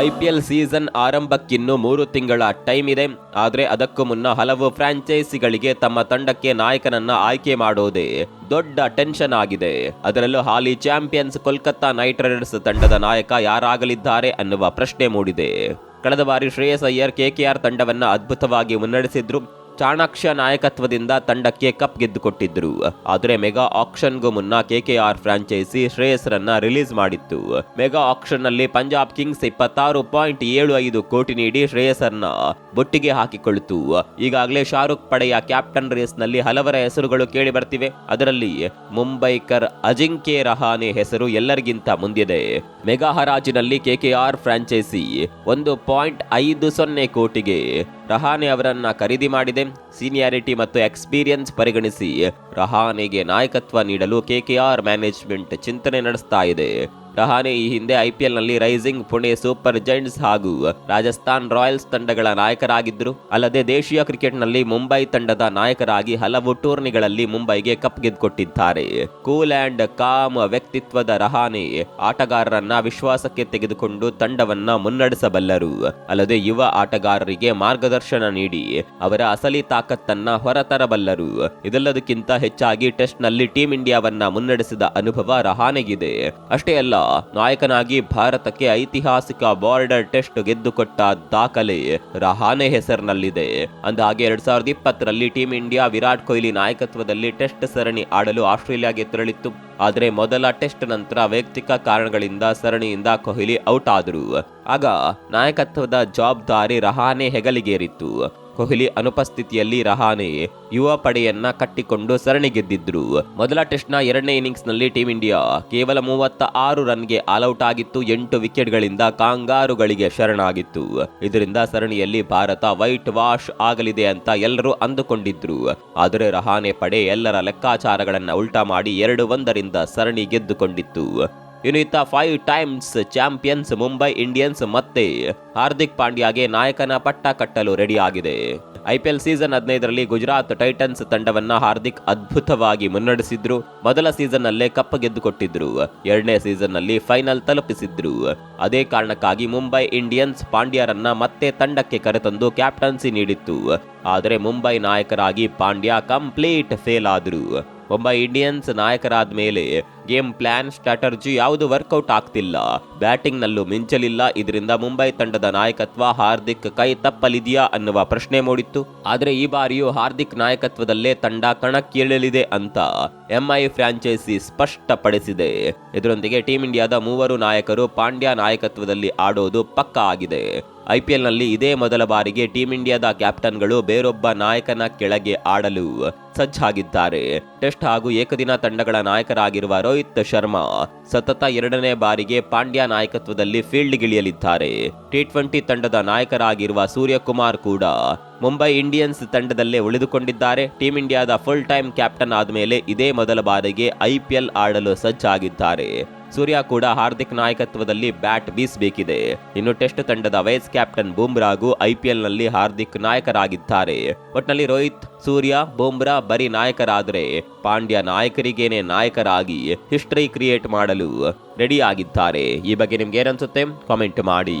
IPL season ಆರಂಭಕ್ಕಿನ್ನು ಮೂರು ತಿಂಗಳ time ಇದೆ. ಆದರೆ ಅದಕ್ಕೂ ಮುನ್ನ ಹಲವು ಫ್ರಾಂಚೈಸಿಗಳಿಗೆ ತಮ್ಮ ತಂಡಕ್ಕೆ ನಾಯಕನನ್ನ ಆಯ್ಕೆ ಮಾಡೋದೇ ದೊಡ್ಡ ಟೆನ್ಷನ್ ಆಗಿದೆ. ಅದರಲ್ಲೂ ಹಾಲಿ ಚಾಂಪಿಯನ್ಸ್ ಕೋಲ್ಕತ್ತಾ ನೈಟ್ ರೈಡರ್ಸ್ ತಂಡದ ನಾಯಕ ಯಾರಾಗಲಿದ್ದಾರೆ ಅನ್ನುವ ಪ್ರಶ್ನೆ ಮೂಡಿದೆ. ಕಳೆದ ಬಾರಿ ಶ್ರೇಯಸ್ ಅಯ್ಯರ್ ಕೆಕೆಆರ್ ತಂಡವನ್ನ ಅದ್ಭುತವಾಗಿ ಮುನ್ನಡೆಸಿದ್ರು. ಚಾಣಾಕ್ಷ ನಾಯಕತ್ವದಿಂದ ತಂಡಕ್ಕೆ ಕಪ್ ಗೆದ್ದುಕೊಟ್ಟಿದ್ರು. ಆದರೆ ಮೆಗಾ ಆಕ್ಷನ್ಗೂ ಮುನ್ನ ಕೆಕೆಆರ್ ಫ್ರಾಂಚೈಸಿ ಶ್ರೇಯಸ್ರನ್ನ ರಿಲೀಸ್ ಮಾಡಿತ್ತು. ಮೆಗಾ ಆಕ್ಷನ್ನಲ್ಲಿ ಪಂಜಾಬ್ ಕಿಂಗ್ಸ್ ಇಪ್ಪತ್ತಾರು ಪಾಯಿಂಟ್ ಏಳು ಐದು ಕೋಟಿ ನೀಡಿ ಶ್ರೇಯಸ್ರನ್ನ ಬೊಟ್ಟಿಗೆ ಹಾಕಿಕೊಳ್ತು. ಈಗಾಗಲೇ ಶಾರುಖ್ ಪಡೆಯ ಕ್ಯಾಪ್ಟನ್ ರೇಸ್ನಲ್ಲಿ ಹಲವರ ಹೆಸರುಗಳು ಕೇಳಿ ಬರ್ತಿವೆ ಅದರಲ್ಲಿ ಮುಂಬೈಕರ್ ಅಜಿಂಕ್ಯ ರಹಾನೆ ಹೆಸರು ಎಲ್ಲರಿಗಿಂತ ಮುಂದಿದೆ. ಮೆಗಾ ಹರಾಜಿನಲ್ಲಿ ಕೆಕೆಆರ್ ಫ್ರಾಂಚೈಸಿ ಒಂದು ಪಾಯಿಂಟ್ ಐದು ಸೊನ್ನೆ ಕೋಟಿಗೆ ರಹಾನೆ ಅವರನ್ನ ಖರೀದಿ ಮಾಡಿದೆ. ಸೀನಿಯಾರಿಟಿ ಮತ್ತು ಎಕ್ಸ್ಪೀರಿಯನ್ಸ್ ಪರಿಗಣಿಸಿ ರಹಾನೆಗೆ ನಾಯಕತ್ವ ನೀಡಲು ಕೆಕೆಆರ್ ಮ್ಯಾನೇಜ್ಮೆಂಟ್ ಚಿಂತನೆ ನಡೆಸ್ತಾ ಇದೆ. ರಹಾನೆ ಈ ಹಿಂದೆ ಐಪಿಎಲ್ನಲ್ಲಿ ರೈಸಿಂಗ್, ಪುಣೆ ಸೂಪರ್ ಜೈಂಟ್ಸ್ ಹಾಗೂ ರಾಜಸ್ಥಾನ್ ರಾಯಲ್ಸ್ ತಂಡಗಳ ನಾಯಕರಾಗಿದ್ದರು. ಅಲ್ಲದೆ ದೇಶೀಯ ಕ್ರಿಕೆಟ್ನಲ್ಲಿ ಮುಂಬೈ ತಂಡದ ನಾಯಕರಾಗಿ ಹಲವು ಟೂರ್ನಿಗಳಲ್ಲಿ ಮುಂಬೈಗೆ ಕಪ್ ಗೆದ್ದುಕೊಟ್ಟಿದ್ದಾರೆ. ಕೂಲ್ ಅಂಡ್ ಕಾಮ್ ವ್ಯಕ್ತಿತ್ವದ ರಹಾನೆ ಆಟಗಾರರನ್ನ ವಿಶ್ವಾಸಕ್ಕೆ ತೆಗೆದುಕೊಂಡು ತಂಡವನ್ನ ಮುನ್ನಡೆಸಬಲ್ಲರು. ಅಲ್ಲದೆ ಯುವ ಆಟಗಾರರಿಗೆ ಮಾರ್ಗದರ್ಶನ ನೀಡಿ ಅವರ ಅಸಲಿ ತಾಕತ್ತನ್ನ ಹೊರತರಬಲ್ಲರು. ಇದೆಲ್ಲದಕ್ಕಿಂತ ಹೆಚ್ಚಾಗಿ ಟೆಸ್ಟ್ನಲ್ಲಿ ಟೀಂ ಇಂಡಿಯಾವನ್ನ ಮುನ್ನಡೆಸಿದ ಅನುಭವ ರಹಾನೆಗಿದೆ. ಅಷ್ಟೇ ಅಲ್ಲ ನಾಯಕನಾಗಿ ಭಾರತಕ್ಕೆ ಐತಿಹಾಸಿಕ ಬಾರ್ಡರ್ ಟೆಸ್ಟ್ ಗೆದ್ದುಕೊಟ್ಟ ದಾಖಲೆ ರಹಾನೆ ಹೆಸರಿನಲ್ಲಿದೆ. ಅಂದಹಾಗೆ ಎರಡ್ ಸಾವಿರದ ಇಪ್ಪತ್ತರಲ್ಲಿ ಟೀಂ ಇಂಡಿಯಾ ವಿರಾಟ್ ಕೊಹ್ಲಿ ನಾಯಕತ್ವದಲ್ಲಿ ಟೆಸ್ಟ್ ಸರಣಿ ಆಡಲು ಆಸ್ಟ್ರೇಲಿಯಾಗೆ ತೆರಳಿತ್ತು. ಆದರೆ ಮೊದಲ ಟೆಸ್ಟ್ ನಂತರ ವೈಯಕ್ತಿಕ ಕಾರಣಗಳಿಂದ ಸರಣಿಯಿಂದ ಕೊಹ್ಲಿ ಔಟ್ ಆದರು. ಆಗ ನಾಯಕತ್ವದ ಜವಾಬ್ದಾರಿ ರಹಾನೆ ಹೆಗಲಿಗೇರಿತ್ತು. ಕೊಹ್ಲಿ ಅನುಪಸ್ಥಿತಿಯಲ್ಲಿ ರಹಾನೆ ಯುವ ಪಡೆಯನ್ನ ಕಟ್ಟಿಕೊಂಡು ಸರಣಿ ಗೆದ್ದಿದ್ರು. ಮೊದಲ ಟೆಸ್ಟ್ನ ಎರಡನೇ ಇನ್ನಿಂಗ್ಸ್ನಲ್ಲಿ ಟೀಂ ಇಂಡಿಯಾ ಕೇವಲ ಮೂವತ್ತ ಆರು ರನ್ಗೆ ಆಲ್ಔಟ್ ಆಗಿತ್ತು. ಎಂಟು ವಿಕೆಟ್ಗಳಿಂದ ಕಾಂಗಾರುಗಳಿಗೆ ಶರಣಾಗಿತ್ತು. ಇದರಿಂದ ಸರಣಿಯಲ್ಲಿ ಭಾರತ ವೈಟ್ ವಾಶ್ ಆಗಲಿದೆ ಅಂತ ಎಲ್ಲರೂ ಅಂದುಕೊಂಡಿದ್ರು. ಆದರೆ ರಹಾನೆ ಪಡೆ ಎಲ್ಲರ ಲೆಕ್ಕಾಚಾರಗಳನ್ನ ಉಲ್ಟಾ ಮಾಡಿ ಎರಡು ಒಂದರಿಂದ ಸರಣಿ ಗೆದ್ದುಕೊಂಡಿತ್ತು. ಇನ್ನು ಇತ್ತ five times champions Mumbai Indians ಮತ್ತೆ ಹಾರ್ದಿಕ್ ಪಾಂಡ್ಯಾಗೆ ನಾಯಕನ ಪಟ್ಟ ಕಟ್ಟಲು ರೆಡಿ ಆಗಿದೆ. ಐಪಿಎಲ್ ಸೀಸನ್ ಹದಿನೈದರಲ್ಲಿ ಗುಜರಾತ್ ಟೈಟನ್ಸ್ ತಂಡವನ್ನ ಹಾರ್ದಿಕ್ ಅದ್ಭುತವಾಗಿ ಮುನ್ನಡೆಸಿದ್ರು. ಮೊದಲ ಸೀಸನ್ ಅಲ್ಲೇ ಕಪ್ ಗೆದ್ದುಕೊಟ್ಟಿದ್ರು. ಎರಡನೇ ಸೀಸನ್ನಲ್ಲಿ ಫೈನಲ್ ತಲುಪಿಸಿದ್ರು. ಅದೇ ಕಾರಣಕ್ಕಾಗಿ ಮುಂಬೈ ಇಂಡಿಯನ್ಸ್ ಪಾಂಡ್ಯರನ್ನ ಮತ್ತೆ ತಂಡಕ್ಕೆ ಕರೆತಂದು ಕ್ಯಾಪ್ಟನ್ಸಿ ನೀಡಿತ್ತು. ಆದರೆ ಮುಂಬೈ ನಾಯಕರಾಗಿ ಪಾಂಡ್ಯ ಕಂಪ್ಲೀಟ್ ಫೇಲ್ ಆದ್ರು. ಮುಂಬೈ ಇಂಡಿಯನ್ಸ್ ನಾಯಕರಾದ ಮೇಲೆ ಗೇಮ್ ಪ್ಲಾನ್, ಸ್ಟ್ರಾಟರ್ಜಿ ಯಾವುದು ವರ್ಕೌಟ್ ಆಗ್ತಿಲ್ಲ. ಬ್ಯಾಟಿಂಗ್ನಲ್ಲೂ ಮಿಂಚಲಿಲ್ಲ. ಇದರಿಂದ ಮುಂಬೈ ತಂಡದ ನಾಯಕತ್ವ ಹಾರ್ದಿಕ್ ಕೈ ತಪ್ಪಲಿದೆಯಾ ಅನ್ನುವ ಪ್ರಶ್ನೆ ಮೂಡಿತ್ತು. ಆದರೆ ಈ ಬಾರಿಯೂ ಹಾರ್ದಿಕ್ ನಾಯಕತ್ವದಲ್ಲೇ ತಂಡ ಕಣಕ್ಕಿಳಲಿದೆ ಅಂತ ಎಂಐ ಫ್ರಾಂಚೈಸಿ ಸ್ಪಷ್ಟಪಡಿಸಿದೆ. ಇದರೊಂದಿಗೆ ಟೀಂ ಇಂಡಿಯಾದ ಮೂವರು ನಾಯಕರು ಪಾಂಡ್ಯ ನಾಯಕತ್ವದಲ್ಲಿ ಆಡೋದು ಪಕ್ಕಾ ಆಗಿದೆ. ಐಪಿಎಲ್ನಲ್ಲಿ ಇದೇ ಮೊದಲ ಬಾರಿಗೆ ಟೀಂ ಇಂಡಿಯಾದ ಕ್ಯಾಪ್ಟನ್ಗಳು ಬೇರೊಬ್ಬ ನಾಯಕನ ಕೆಳಗೆ ಆಡಲು ಸಜ್ಜಾಗಿದ್ದಾರೆ. ಟೆಸ್ಟ್ ಹಾಗೂ ಏಕದಿನ ತಂಡಗಳ ನಾಯಕರಾಗಿರುವ ರೋಹಿತ್ ಶರ್ಮಾ ಸತತ ಎರಡನೇ ಬಾರಿಗೆ ಪಾಂಡ್ಯ ನಾಯಕತ್ವದಲ್ಲಿ ಫೀಲ್ಡ್ಗಿಳಿಯಲಿದ್ದಾರೆ ಟಿ ಟ್ವೆಂಟಿ ತಂಡದ ನಾಯಕರಾಗಿರುವ ಸೂರ್ಯಕುಮಾರ್ ಕೂಡ ಮುಂಬೈ ಇಂಡಿಯನ್ಸ್ ತಂಡದಲ್ಲೇ ಉಳಿದುಕೊಂಡಿದ್ದಾರೆ. ಟೀಂ ಇಂಡಿಯಾದ ಫುಲ್ ಟೈಮ್ ಕ್ಯಾಪ್ಟನ್ ಆದಮೇಲೆ ಇದೇ ಮೊದಲ ಬಾರಿಗೆ ಐಪಿಎಲ್ ಆಡಲು ಸಜ್ಜಾಗಿದ್ದಾರೆ. ಸೂರ್ಯ ಕೂಡ ಹಾರ್ದಿಕ್ ನಾಯಕತ್ವದಲ್ಲಿ ಬ್ಯಾಟ್ ಬೀಸಬೇಕಿದೆ. ಇನ್ನು ಟೆಸ್ಟ್ ತಂಡದ ವೈಸ್ ಕ್ಯಾಪ್ಟನ್ ಬೂಮ್ರಾಗೂ ಐಪಿಎಲ್ನಲ್ಲಿ ಹಾರ್ದಿಕ್ ನಾಯಕರಾಗಿದ್ದಾರೆ. ಒಟ್ನಲ್ಲಿ ರೋಹಿತ್, ಸೂರ್ಯ, ಬೂಮ್ರಾ ಬರೀ ನಾಯಕರಾದರೆ ಪಾಂಡ್ಯ ನಾಯಕರಿಗೇನೆ ನಾಯಕರಾಗಿ ಹಿಸ್ಟ್ರಿ ಕ್ರಿಯೇಟ್ ಮಾಡಲು ರೆಡಿ ಆಗಿದ್ದಾರೆ ಈ ಬಗ್ಗೆ ನಿಮ್ಗೆ ಏನನ್ಸುತ್ತೆ? ಕಾಮೆಂಟ್ ಮಾಡಿ.